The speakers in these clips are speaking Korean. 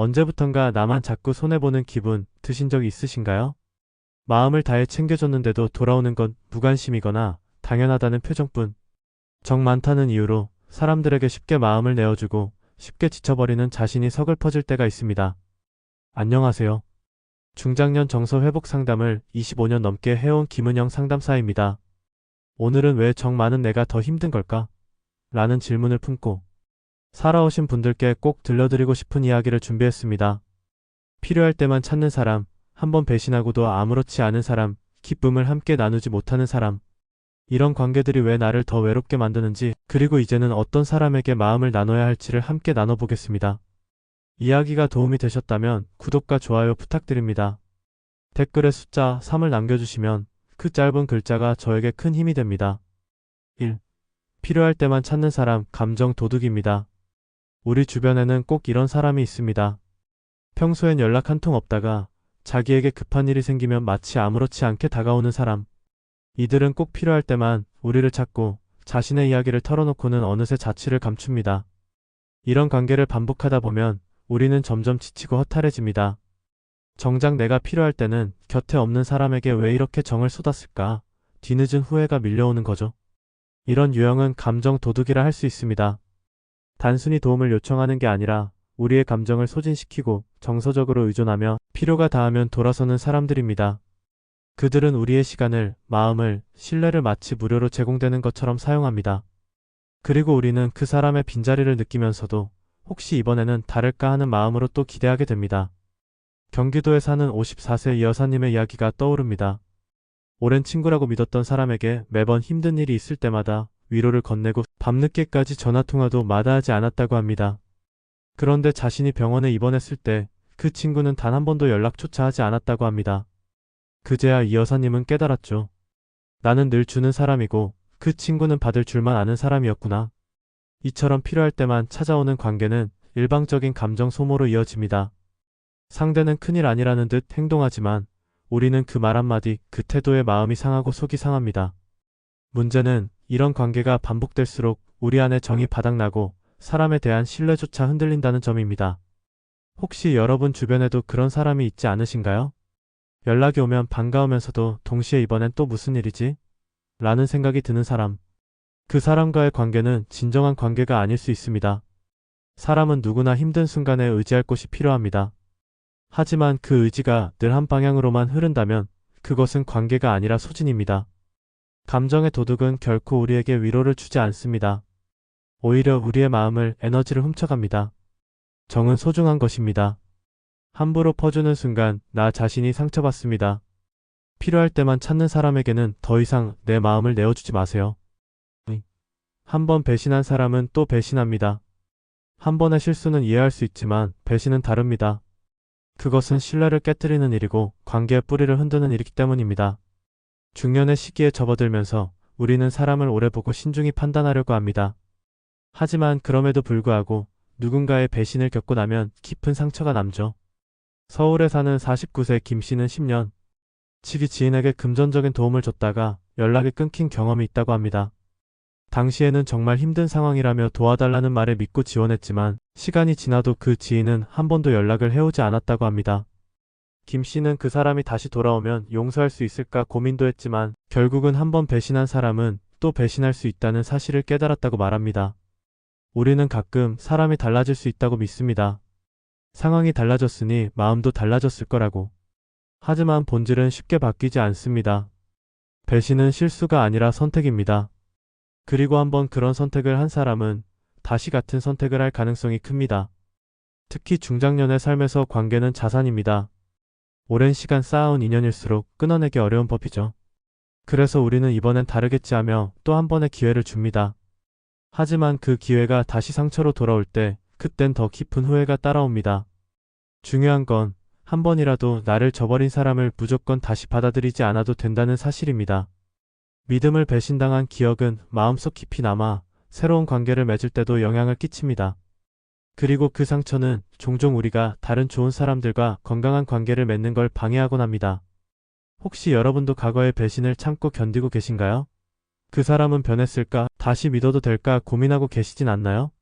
언제부턴가 나만 자꾸 손해보는 기분 드신 적 있으신가요? 마음을 다해 챙겨줬는데도 돌아오는 건 무관심이거나 당연하다는 표정뿐. 정 많다는 이유로 사람들에게 쉽게 마음을 내어주고 쉽게 지쳐버리는 자신이 서글퍼질 때가 있습니다. 안녕하세요. 중장년 정서 회복 상담을 25년 넘게 해온 김은영 상담사입니다. 오늘은 왜 정 많은 내가 더 힘든 걸까? 라는 질문을 품고 살아오신 분들께 꼭 들려드리고 싶은 이야기를 준비했습니다. 필요할 때만 찾는 사람, 한번 배신하고도 아무렇지 않은 사람, 기쁨을 함께 나누지 못하는 사람. 이런 관계들이 왜 나를 더 외롭게 만드는지, 그리고 이제는 어떤 사람에게 마음을 나눠야 할지를 함께 나눠보겠습니다. 이야기가 도움이 되셨다면 구독과 좋아요 부탁드립니다. 댓글에 숫자 3을 남겨주시면 그 짧은 글자가 저에게 큰 힘이 됩니다. 1. 필요할 때만 찾는 사람, 감정 도둑입니다. 우리 주변에는 꼭 이런 사람이 있습니다. 평소엔 연락 한 통 없다가 자기에게 급한 일이 생기면 마치 아무렇지 않게 다가오는 사람. 이들은 꼭 필요할 때만 우리를 찾고 자신의 이야기를 털어놓고는 어느새 자취를 감춥니다. 이런 관계를 반복하다 보면 우리는 점점 지치고 허탈해집니다. 정작 내가 필요할 때는 곁에 없는 사람에게 왜 이렇게 정을 쏟았을까? 뒤늦은 후회가 밀려오는 거죠. 이런 유형은 감정 도둑이라 할 수 있습니다. 단순히 도움을 요청하는 게 아니라 우리의 감정을 소진시키고 정서적으로 의존하며 필요가 닿으면 돌아서는 사람들입니다. 그들은 우리의 시간을, 마음을, 신뢰를 마치 무료로 제공되는 것처럼 사용합니다. 그리고 우리는 그 사람의 빈자리를 느끼면서도 혹시 이번에는 다를까 하는 마음으로 또 기대하게 됩니다. 경기도에 사는 54세 이 여사님의 이야기가 떠오릅니다. 오랜 친구라고 믿었던 사람에게 매번 힘든 일이 있을 때마다 위로를 건네고 밤늦게까지 전화통화도 마다하지 않았다고 합니다. 그런데 자신이 병원에 입원했을 때 그 친구는 단 한 번도 연락조차 하지 않았다고 합니다. 그제야 이 여사님은 깨달았죠. 나는 늘 주는 사람이고 그 친구는 받을 줄만 아는 사람이었구나. 이처럼 필요할 때만 찾아오는 관계는 일방적인 감정 소모로 이어집니다. 상대는 큰일 아니라는 듯 행동하지만 우리는 그 말 한마디, 그 태도에 마음이 상하고 속이 상합니다. 문제는 이런 관계가 반복될수록 우리 안에 정이 바닥나고 사람에 대한 신뢰조차 흔들린다는 점입니다. 혹시 여러분 주변에도 그런 사람이 있지 않으신가요? 연락이 오면 반가우면서도 동시에 이번엔 또 무슨 일이지? 라는 생각이 드는 사람. 그 사람과의 관계는 진정한 관계가 아닐 수 있습니다. 사람은 누구나 힘든 순간에 의지할 곳이 필요합니다. 하지만 그 의지가 늘 한 방향으로만 흐른다면 그것은 관계가 아니라 소진입니다. 감정의 도둑은 결코 우리에게 위로를 주지 않습니다. 오히려 우리의 마음을 에너지를 훔쳐갑니다. 정은 소중한 것입니다. 함부로 퍼주는 순간 나 자신이 상처받습니다. 필요할 때만 찾는 사람에게는 더 이상 내 마음을 내어주지 마세요. 한번 배신한 사람은 또 배신합니다. 한 번의 실수는 이해할 수 있지만 배신은 다릅니다. 그것은 신뢰를 깨뜨리는 일이고 관계의 뿌리를 흔드는 일이기 때문입니다. 중년의 시기에 접어들면서 우리는 사람을 오래 보고 신중히 판단하려고 합니다. 하지만 그럼에도 불구하고 누군가의 배신을 겪고 나면 깊은 상처가 남죠. 서울에 사는 49세 김 씨는 10년 치기 지인에게 금전적인 도움을 줬다가 연락이 끊긴 경험이 있다고 합니다. 당시에는 정말 힘든 상황이라며 도와달라는 말에 믿고 지원했지만 시간이 지나도 그 지인은 한 번도 연락을 해오지 않았다고 합니다. 김 씨는 그 사람이 다시 돌아오면 용서할 수 있을까 고민도 했지만 결국은 한번 배신한 사람은 또 배신할 수 있다는 사실을 깨달았다고 말합니다. 우리는 가끔 사람이 달라질 수 있다고 믿습니다. 상황이 달라졌으니 마음도 달라졌을 거라고. 하지만 본질은 쉽게 바뀌지 않습니다. 배신은 실수가 아니라 선택입니다. 그리고 한번 그런 선택을 한 사람은 다시 같은 선택을 할 가능성이 큽니다. 특히 중장년의 삶에서 관계는 자산입니다. 오랜 시간 쌓아온 인연일수록 끊어내기 어려운 법이죠. 그래서 우리는 이번엔 다르겠지 하며 또 한 번의 기회를 줍니다. 하지만 그 기회가 다시 상처로 돌아올 때 그땐 더 깊은 후회가 따라옵니다. 중요한 건 한 번이라도 나를 저버린 사람을 무조건 다시 받아들이지 않아도 된다는 사실입니다. 믿음을 배신당한 기억은 마음속 깊이 남아 새로운 관계를 맺을 때도 영향을 끼칩니다. 그리고 그 상처는 종종 우리가 다른 좋은 사람들과 건강한 관계를 맺는 걸 방해하곤 합니다. 혹시 여러분도 과거의 배신을 참고 견디고 계신가요? 그 사람은 변했을까? 다시 믿어도 될까 고민하고 계시진 않나요?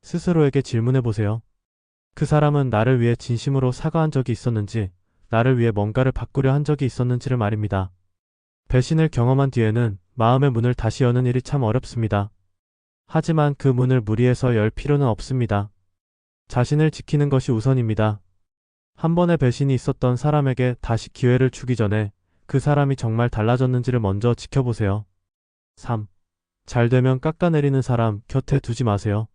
스스로에게 질문해 보세요. 그 사람은 나를 위해 진심으로 사과한 적이 있었는지, 나를 위해 뭔가를 바꾸려 한 적이 있었는지를 말입니다. 배신을 경험한 뒤에는 마음의 문을 다시 여는 일이 참 어렵습니다. 하지만 그 문을 무리해서 열 필요는 없습니다. 자신을 지키는 것이 우선입니다. 한 번의 배신이 있었던 사람에게 다시 기회를 주기 전에 그 사람이 정말 달라졌는지를 먼저 지켜보세요. 3. 잘 되면 깎아내리는 사람 곁에 두지 마세요.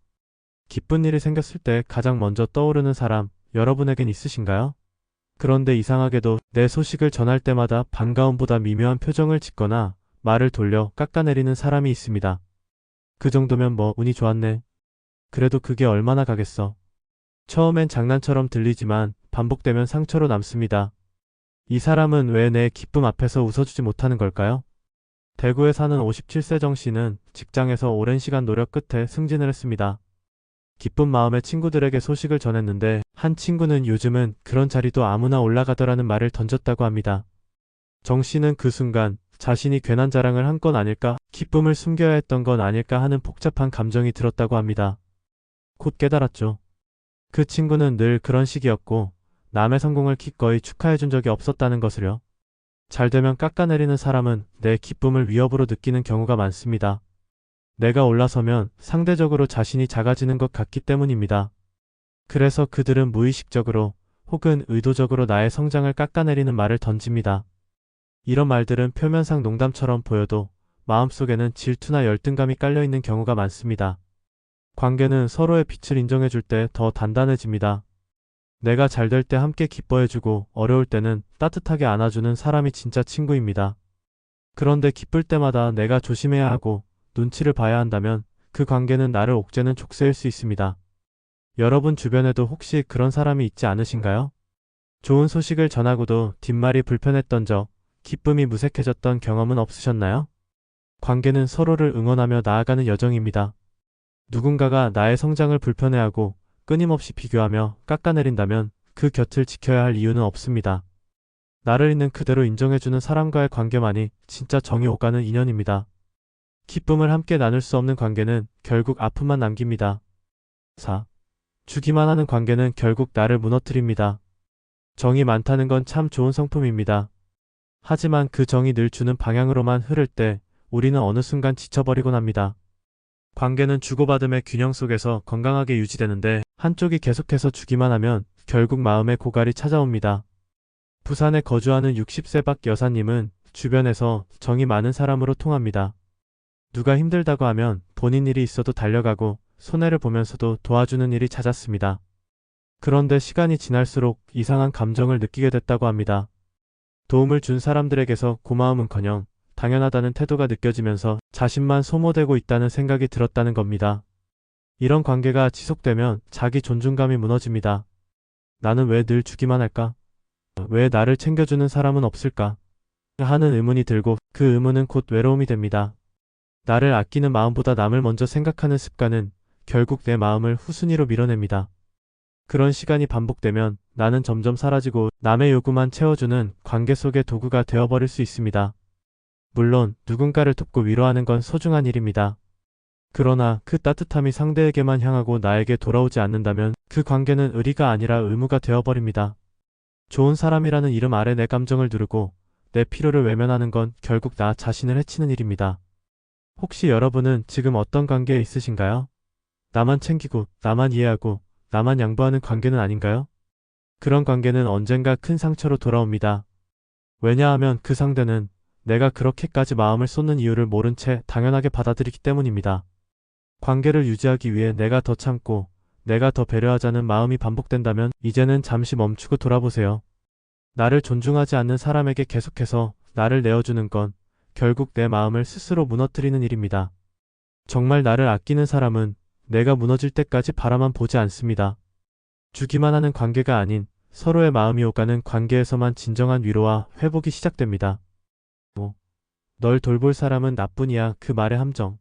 기쁜 일이 생겼을 때 가장 먼저 떠오르는 사람 여러분에겐 있으신가요? 그런데 이상하게도 내 소식을 전할 때마다 반가움보다 미묘한 표정을 짓거나 말을 돌려 깎아내리는 사람이 있습니다. 그 정도면 뭐 운이 좋았네. 그래도 그게 얼마나 가겠어. 처음엔 장난처럼 들리지만 반복되면 상처로 남습니다. 이 사람은 왜 내 기쁨 앞에서 웃어주지 못하는 걸까요? 대구에 사는 57세 정 씨는 직장에서 오랜 시간 노력 끝에 승진을 했습니다. 기쁜 마음에 친구들에게 소식을 전했는데 한 친구는 요즘은 그런 자리도 아무나 올라가더라는 말을 던졌다고 합니다. 정 씨는 그 순간 자신이 괜한 자랑을 한 건 아닐까, 기쁨을 숨겨야 했던 건 아닐까 하는 복잡한 감정이 들었다고 합니다. 곧 깨달았죠. 그 친구는 늘 그런 식이었고 남의 성공을 기꺼이 축하해 준 적이 없었다는 것을요. 잘 되면 깎아내리는 사람은 내 기쁨을 위협으로 느끼는 경우가 많습니다. 내가 올라서면 상대적으로 자신이 작아지는 것 같기 때문입니다. 그래서 그들은 무의식적으로 혹은 의도적으로 나의 성장을 깎아내리는 말을 던집니다. 이런 말들은 표면상 농담처럼 보여도 마음속에는 질투나 열등감이 깔려있는 경우가 많습니다. 관계는 서로의 빛을 인정해줄 때 더 단단해집니다. 내가 잘 될 때 함께 기뻐해주고 어려울 때는 따뜻하게 안아주는 사람이 진짜 친구입니다. 그런데 기쁠 때마다 내가 조심해야 하고 눈치를 봐야 한다면 그 관계는 나를 옥죄는 족쇄일 수 있습니다. 여러분 주변에도 혹시 그런 사람이 있지 않으신가요? 좋은 소식을 전하고도 뒷말이 불편했던 적, 기쁨이 무색해졌던 경험은 없으셨나요? 관계는 서로를 응원하며 나아가는 여정입니다. 누군가가 나의 성장을 불편해하고 끊임없이 비교하며 깎아내린다면 그 곁을 지켜야 할 이유는 없습니다. 나를 있는 그대로 인정해주는 사람과의 관계만이 진짜 정이 오가는 인연입니다. 기쁨을 함께 나눌 수 없는 관계는 결국 아픔만 남깁니다. 4. 주기만 하는 관계는 결국 나를 무너뜨립니다. 정이 많다는 건 참 좋은 성품입니다. 하지만 그 정이 늘 주는 방향으로만 흐를 때 우리는 어느 순간 지쳐버리곤 합니다. 관계는 주고받음의 균형 속에서 건강하게 유지되는데 한쪽이 계속해서 주기만 하면 결국 마음의 고갈이 찾아옵니다. 부산에 거주하는 60세 박 여사님은 주변에서 정이 많은 사람으로 통합니다. 누가 힘들다고 하면 본인 일이 있어도 달려가고 손해를 보면서도 도와주는 일이 잦았습니다. 그런데 시간이 지날수록 이상한 감정을 느끼게 됐다고 합니다. 도움을 준 사람들에게서 고마움은커녕 당연하다는 태도가 느껴지면서 자신만 소모되고 있다는 생각이 들었다는 겁니다. 이런 관계가 지속되면 자기 존중감이 무너집니다. 나는 왜 늘 주기만 할까? 왜 나를 챙겨주는 사람은 없을까? 하는 의문이 들고 그 의문은 곧 외로움이 됩니다. 나를 아끼는 마음보다 남을 먼저 생각하는 습관은 결국 내 마음을 후순위로 밀어냅니다. 그런 시간이 반복되면 나는 점점 사라지고 남의 요구만 채워주는 관계 속의 도구가 되어버릴 수 있습니다. 물론 누군가를 돕고 위로하는 건 소중한 일입니다. 그러나 그 따뜻함이 상대에게만 향하고 나에게 돌아오지 않는다면 그 관계는 의리가 아니라 의무가 되어버립니다. 좋은 사람이라는 이름 아래 내 감정을 누르고 내 필요를 외면하는 건 결국 나 자신을 해치는 일입니다. 혹시 여러분은 지금 어떤 관계에 있으신가요? 나만 챙기고, 나만 이해하고, 나만 양보하는 관계는 아닌가요? 그런 관계는 언젠가 큰 상처로 돌아옵니다. 왜냐하면 그 상대는 내가 그렇게까지 마음을 쏟는 이유를 모른 채 당연하게 받아들이기 때문입니다. 관계를 유지하기 위해 내가 더 참고 내가 더 배려하자는 마음이 반복된다면 이제는 잠시 멈추고 돌아보세요. 나를 존중하지 않는 사람에게 계속해서 나를 내어주는 건 결국 내 마음을 스스로 무너뜨리는 일입니다. 정말 나를 아끼는 사람은 내가 무너질 때까지 바라만 보지 않습니다. 주기만 하는 관계가 아닌 서로의 마음이 오가는 관계에서만 진정한 위로와 회복이 시작됩니다. 널 돌볼 사람은 나뿐이야 그 말의 함정.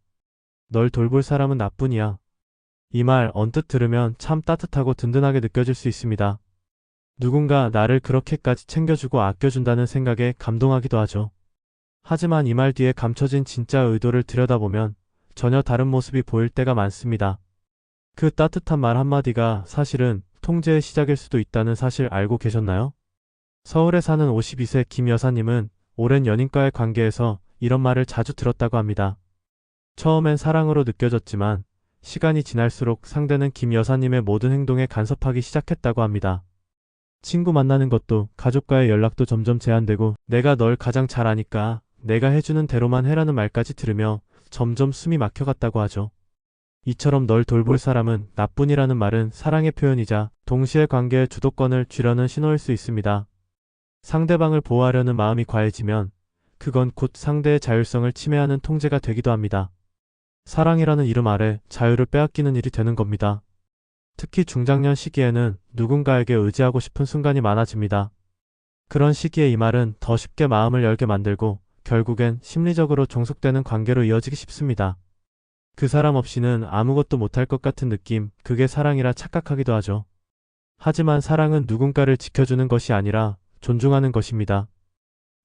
널 돌볼 사람은 나뿐이야. 이 말 언뜻 들으면 참 따뜻하고 든든하게 느껴질 수 있습니다. 누군가 나를 그렇게까지 챙겨주고 아껴준다는 생각에 감동하기도 하죠. 하지만 이 말 뒤에 감춰진 진짜 의도를 들여다보면 전혀 다른 모습이 보일 때가 많습니다. 그 따뜻한 말 한마디가 사실은 통제의 시작일 수도 있다는 사실 알고 계셨나요? 서울에 사는 52세 김 여사님은 오랜 연인과의 관계에서 이런 말을 자주 들었다고 합니다. 처음엔 사랑으로 느껴졌지만 시간이 지날수록 상대는 김 여사님의 모든 행동에 간섭하기 시작했다고 합니다. 친구 만나는 것도 가족과의 연락도 점점 제한되고 내가 널 가장 잘 아니까 내가 해주는 대로만 해라는 말까지 들으며 점점 숨이 막혀갔다고 하죠. 이처럼 널 돌볼 사람은 나뿐이라는 말은 사랑의 표현이자 동시에 관계의 주도권을 쥐려는 신호일 수 있습니다. 상대방을 보호하려는 마음이 과해지면 그건 곧 상대의 자율성을 침해하는 통제가 되기도 합니다. 사랑이라는 이름 아래 자유를 빼앗기는 일이 되는 겁니다. 특히 중장년 시기에는 누군가에게 의지하고 싶은 순간이 많아집니다. 그런 시기에 이 말은 더 쉽게 마음을 열게 만들고 결국엔 심리적으로 종속되는 관계로 이어지기 쉽습니다. 그 사람 없이는 아무것도 못할 것 같은 느낌, 그게 사랑이라 착각하기도 하죠. 하지만 사랑은 누군가를 지켜주는 것이 아니라 존중하는 것입니다.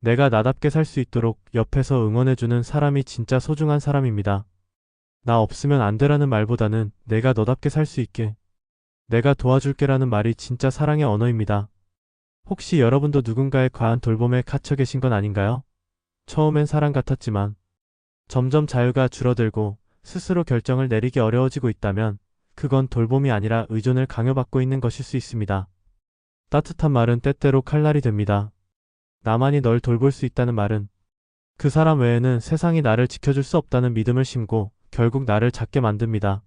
내가 나답게 살 수 있도록 옆에서 응원해주는 사람이 진짜 소중한 사람입니다. 나 없으면 안 되라는 말보다는 내가 너답게 살 수 있게. 내가 도와줄게라는 말이 진짜 사랑의 언어입니다. 혹시 여러분도 누군가의 과한 돌봄에 갇혀 계신 건 아닌가요? 처음엔 사랑 같았지만 점점 자유가 줄어들고 스스로 결정을 내리기 어려워지고 있다면 그건 돌봄이 아니라 의존을 강요받고 있는 것일 수 있습니다. 따뜻한 말은 때때로 칼날이 됩니다. 나만이 널 돌볼 수 있다는 말은 그 사람 외에는 세상이 나를 지켜줄 수 없다는 믿음을 심고 결국 나를 작게 만듭니다.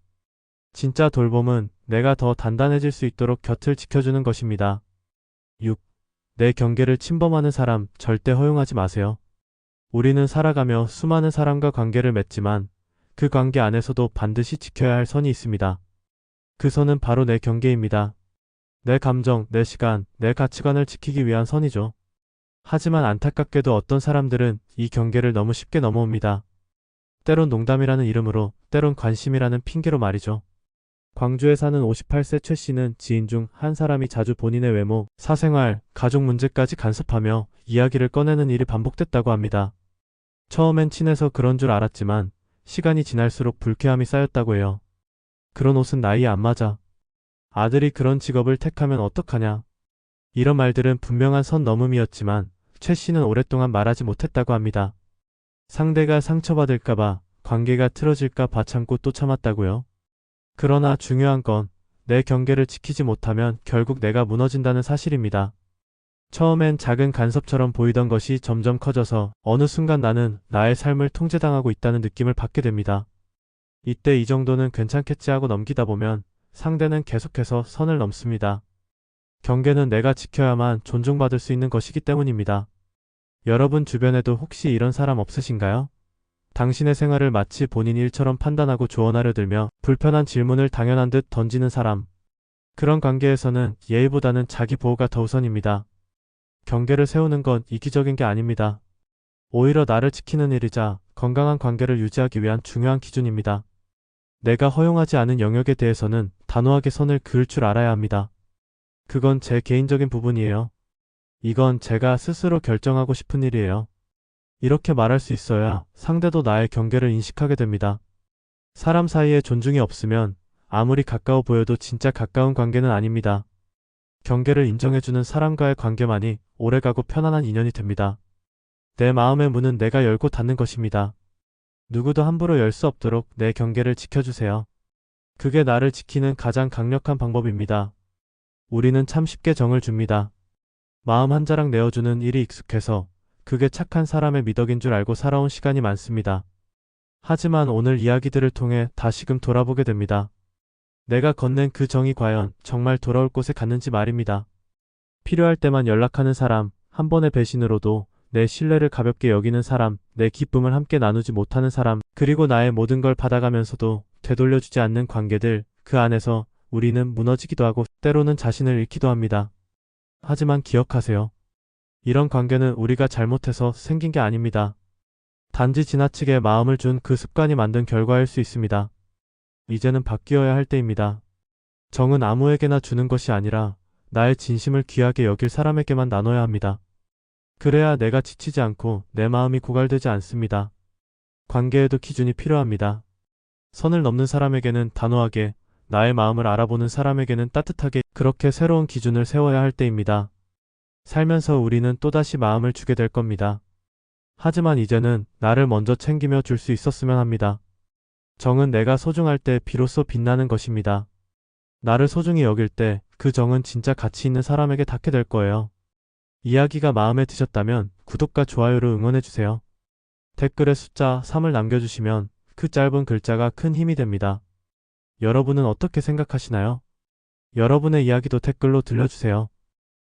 진짜 돌봄은 내가 더 단단해질 수 있도록 곁을 지켜주는 것입니다. 6. 내 경계를 침범하는 사람 절대 허용하지 마세요. 우리는 살아가며 수많은 사람과 관계를 맺지만 그 관계 안에서도 반드시 지켜야 할 선이 있습니다. 그 선은 바로 내 경계입니다. 내 감정, 내 시간, 내 가치관을 지키기 위한 선이죠. 하지만 안타깝게도 어떤 사람들은 이 경계를 너무 쉽게 넘어옵니다. 때론 농담이라는 이름으로, 때론 관심이라는 핑계로 말이죠. 광주에 사는 58세 최 씨는 지인 중 한 사람이 자주 본인의 외모, 사생활, 가족 문제까지 간섭하며 이야기를 꺼내는 일이 반복됐다고 합니다. 처음엔 친해서 그런 줄 알았지만 시간이 지날수록 불쾌함이 쌓였다고 해요. 그런 옷은 나이에 안 맞아. 아들이 그런 직업을 택하면 어떡하냐. 이런 말들은 분명한 선 넘음이었지만 최 씨는 오랫동안 말하지 못했다고 합니다. 상대가 상처받을까봐 관계가 틀어질까 봐 참고 또 참았다고요. 그러나 중요한 건 내 경계를 지키지 못하면 결국 내가 무너진다는 사실입니다. 처음엔 작은 간섭처럼 보이던 것이 점점 커져서 어느 순간 나는 나의 삶을 통제당하고 있다는 느낌을 받게 됩니다. 이때 이 정도는 괜찮겠지 하고 넘기다 보면 상대는 계속해서 선을 넘습니다. 경계는 내가 지켜야만 존중받을 수 있는 것이기 때문입니다. 여러분 주변에도 혹시 이런 사람 없으신가요? 당신의 생활을 마치 본인 일처럼 판단하고 조언하려 들며 불편한 질문을 당연한 듯 던지는 사람. 그런 관계에서는 예의보다는 자기 보호가 더 우선입니다. 경계를 세우는 건 이기적인 게 아닙니다. 오히려 나를 지키는 일이자 건강한 관계를 유지하기 위한 중요한 기준입니다. 내가 허용하지 않은 영역에 대해서는 단호하게 선을 그을 줄 알아야 합니다. 그건 제 개인적인 부분이에요. 이건 제가 스스로 결정하고 싶은 일이에요. 이렇게 말할 수 있어야 상대도 나의 경계를 인식하게 됩니다. 사람 사이에 존중이 없으면 아무리 가까워 보여도 진짜 가까운 관계는 아닙니다. 경계를 인정해주는 사람과의 관계만이 오래가고 편안한 인연이 됩니다. 내 마음의 문은 내가 열고 닫는 것입니다. 누구도 함부로 열 수 없도록 내 경계를 지켜주세요. 그게 나를 지키는 가장 강력한 방법입니다. 우리는 참 쉽게 정을 줍니다. 마음 한 자락 내어주는 일이 익숙해서 그게 착한 사람의 미덕인 줄 알고 살아온 시간이 많습니다. 하지만 오늘 이야기들을 통해 다시금 돌아보게 됩니다. 내가 건넨 그 정이 과연 정말 돌아올 곳에 갔는지 말입니다. 필요할 때만 연락하는 사람, 한 번의 배신으로도 내 신뢰를 가볍게 여기는 사람, 내 기쁨을 함께 나누지 못하는 사람, 그리고 나의 모든 걸 받아가면서도 되돌려주지 않는 관계들, 그 안에서 우리는 무너지기도 하고 때로는 자신을 잃기도 합니다. 하지만 기억하세요. 이런 관계는 우리가 잘못해서 생긴 게 아닙니다. 단지 지나치게 마음을 준 그 습관이 만든 결과일 수 있습니다. 이제는 바뀌어야 할 때입니다. 정은 아무에게나 주는 것이 아니라 나의 진심을 귀하게 여길 사람에게만 나눠야 합니다. 그래야 내가 지치지 않고 내 마음이 고갈되지 않습니다. 관계에도 기준이 필요합니다. 선을 넘는 사람에게는 단호하게, 나의 마음을 알아보는 사람에게는 따뜻하게, 그렇게 새로운 기준을 세워야 할 때입니다. 살면서 우리는 또다시 마음을 주게 될 겁니다. 하지만 이제는 나를 먼저 챙기며 줄 수 있었으면 합니다. 정은 내가 소중할 때 비로소 빛나는 것입니다. 나를 소중히 여길 때 그 정은 진짜 가치 있는 사람에게 닿게 될 거예요. 이야기가 마음에 드셨다면 구독과 좋아요를 응원해주세요. 댓글에 숫자 3을 남겨주시면 그 짧은 글자가 큰 힘이 됩니다. 여러분은 어떻게 생각하시나요? 여러분의 이야기도 댓글로 들려주세요.